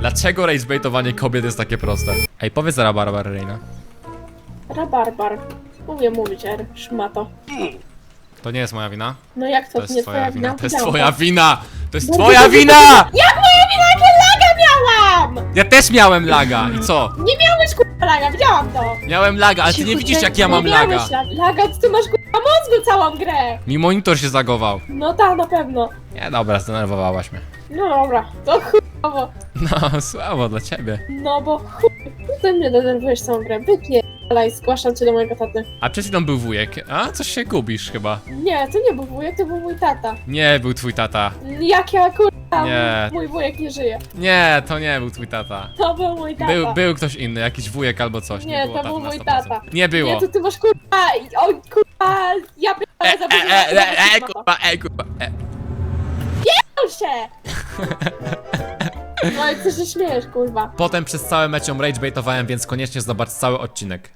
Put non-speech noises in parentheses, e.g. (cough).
Dlaczego ragebaitowanie kobiet jest takie proste? Ej, powiedz zaraz Barbara Reina. Rabarbar. Umiem mówić R, szmato. To nie jest moja wina. No jak to, To jest nie twoja wina. To jest twoja wina! To jest Bo- twoja wina! Jak moja wina, jakie laga miałam! Ja też miałem laga. I co? Nie miałeś kurwa laga, widziałam to! Miałem laga, ale ty nie Cicho, widzisz jak ja nie mam miałeś laga. lag- Laga, to ty masz kurwa mózgu całą grę! Mi monitor się zagował. No tak, na pewno. Nie, dobra, zdenerwowałaś mnie. No dobra, to chujowo. No, słabo dla ciebie. No bo chuj, ty mnie denerwujesz całą grę. Wypierdalaj, zgłaszam cię do mojego taty. A przed chwilą był wujek. A, coś się gubisz chyba. Nie, to nie był wujek, to był mój tata. Nie, był twój tata. Jak ja kurwa, Nie. mój wujek nie żyje. Nie, to nie był twój tata. To był mój tata. Był, był ktoś inny, jakiś wujek albo coś. Nie, było to taty był na mój 100%. tata. Nie było. Nie, to ty masz kurwa, o kurwa, ja E, pierdolę e, e, e, e, za kurwa, e, kurwa, e. się! (laughs) No i co się kurwa? Potem przez całe mecią ragebaitowałem, więc koniecznie zobacz cały odcinek.